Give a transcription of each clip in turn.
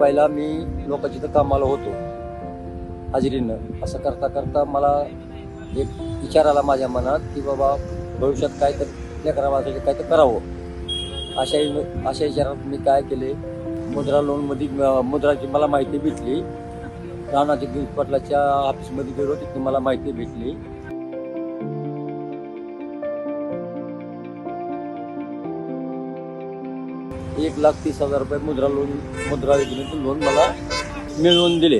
पहिला मी लोकांच्या इथं कामाला होतो. हाजिरीनं. असं करता करता मला एक विचार आला माझ्या मनात की बाबा भविष्यात काय तर लेकरा वाचायचे काय तर करावं. अशा अशा विचारात मी काय केले? मुद्रा लोनमध्ये मुद्राची मला माहिती भेटली. राणा जगदीश पाटलाच्या ऑफिसमध्ये गेलो तिथे मला माहिती भेटली. एक लाख तीस हजार रुपये मुद्रा लोन मुद्रा योजनेतून लोन मला मिळवून दिले.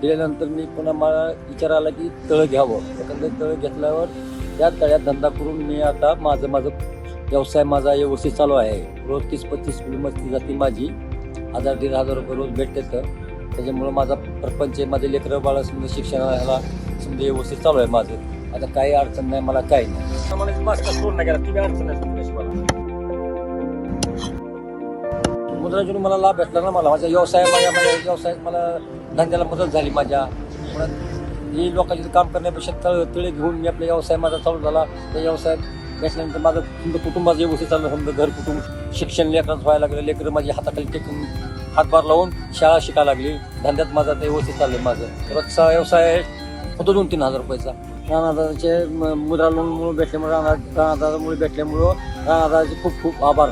दिल्यानंतर मी पुन्हा मला विचार आला की तळ घ्यावं. एखादं तळ घेतल्यावर त्या तळ्यात धंदा करून मी आता माझं माझं व्यवसाय माझा व्यवस्थित चालू आहे. रोज तीस पस्तीस किलो मस्ती जाते माझी. हजार दीड हजार रुपये रोज भेटते तर त्याच्यामुळं माझा प्रपंच माझे लेकरं बाळा समजा शिक्षणाला समजा व्यवस्थित चालू आहे माझं. आता काही अडचण नाही मला काही नाही. मास्टर सोड नाही गेला ती अडचण नाही मुद्रा मला मला लाभ भेटला ना मला. माझा व्यवसाय माझ्या माझ्या व्यवसायात मला धंद्याला मदत झाली माझ्या. पुन्हा ही लोकांचे काम करण्यापेक्षा तळ तळे घेऊन मी आपला व्यवसाय माझा चालू झाला. त्या व्यवसायात भेटल्यानंतर माझं समजा कुटुंबाचं व्यवस्थित चाललं. समजा घर कुटुंब शिक्षण लेकरांचं व्हायला लागलं. लेकरं माझी हाताखाली टेकून हातभार लावून शाळा शिकायला लागली. धंद्यात माझा ते व्यवस्थित चाललं माझं. रोजचा व्यवसाय होतो दोन तीन हजार रुपयाचा. राणादाचे मुद्रा लोनमुळे भेटल्यामुळे राणा राणादामुळे भेटल्यामुळं राणादाचे खूप खूप आभार.